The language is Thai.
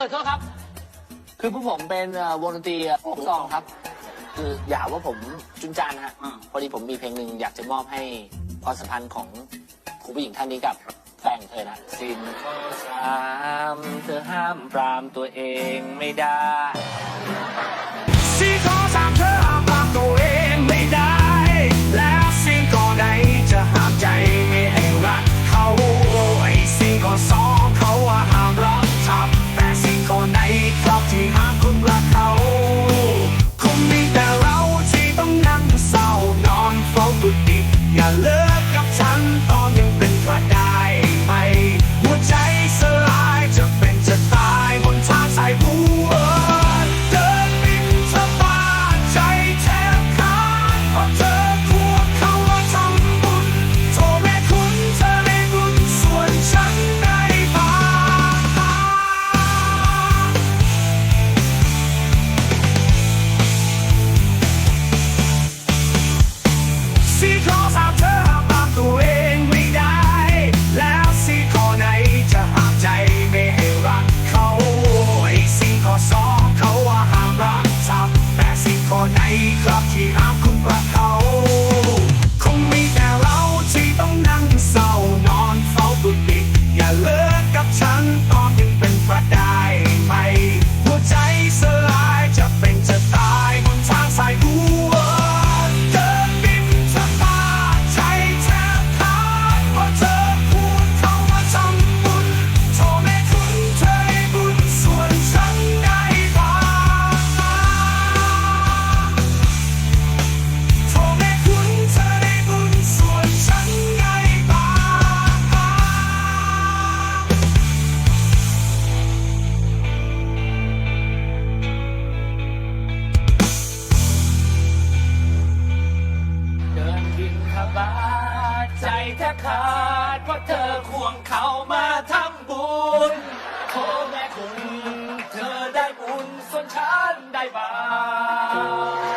เออโทษครับ คือพวกผมเป็นเอ่อวงดนตรีโฟกซองครับ คืออย่าว่าผมจุนจานนะฮะ อ่า พอดีผมมีเพลงหนึ่งอยากจะมอบให้ความสัมพันธ์ของคุณผู้หญิงท่านนี้กับแฟนเธอนะ สินข้อสามเธอห้ามปรามตัวเองไม่ได้ สี่ข้อสาม อย่าเลิกกับฉันตอนยังเป็นกระได้ไหมหัวใจสลายจะเป็นจะตายบนทางสายบัวเดินบินสบายใจแทบขาดเพราะเธอควงเขามาทำบุญโทรแม่คุณเธอได้บุญส่วนฉันได้บาปสี่ข้อสามเธอ บายใจแทบขาดเพราะเธอควงเขามาทำบุญโอแม่คุณ เธอได้บุญส่วนฉันได้บาป